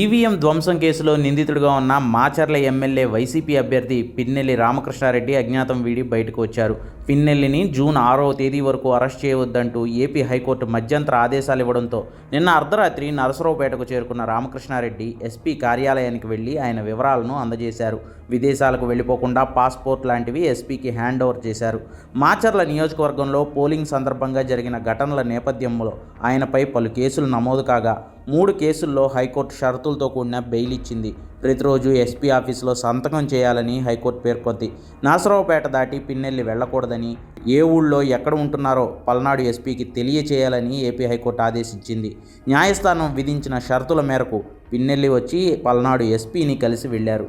EVM ధ్వంసం కేసులో నిందితుడిగా ఉన్న మాచర్ల ఎమ్మెల్యే వైసీపీ అభ్యర్థి పిన్నెల్లి రామకృష్ణారెడ్డి అజ్ఞాతం వీడి బయటకు వచ్చారు. పిన్నెల్లిని జూన్ ఆరో తేదీ వరకు అరెస్ట్ చేయవద్దంటూ ఏపీ హైకోర్టు మధ్యంతర ఆదేశాలు ఇవ్వడంతో నిన్న అర్ధరాత్రి నరసరావుపేటకు చేరుకున్న రామకృష్ణారెడ్డి ఎస్పీ కార్యాలయానికి వెళ్ళి ఆయన వివరాలను అందజేశారు. విదేశాలకు వెళ్ళిపోకుండా పాస్పోర్ట్ లాంటివి ఎస్పీకి హ్యాండ్ ఓవర్ చేశారు. మాచర్ల నియోజకవర్గంలో పోలింగ్ సందర్భంగా జరిగిన ఘటనల నేపథ్యంలో ఆయనపై పలు కేసులు నమోదు కాగా మూడు కేసుల్లో హైకోర్టు షరతులతో కూడిన బెయిల్ ఇచ్చింది. ప్రతిరోజు ఎస్పీ ఆఫీసులో సంతకం చేయాలని హైకోర్టు పేర్కొంది. నాసరావుపేట దాటి పిన్నెల్లి వెళ్ళకూడదని ఏ ఊళ్ళో ఎక్కడ ఉంటున్నారో పల్నాడు ఎస్పీకి తెలియచేయాలని ఏపీ హైకోర్టు ఆదేశించింది. న్యాయస్థానం విధించిన షరతుల మేరకు పిన్నెల్లి వచ్చి పల్నాడు ఎస్పీని కలిసి వెళ్ళారు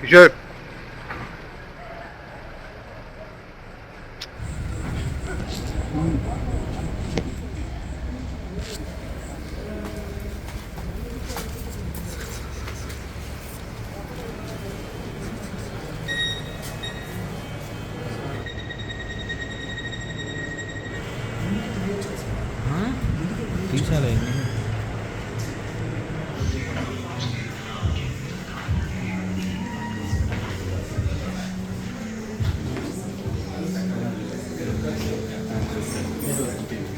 కిషోర్ ఎస్పీ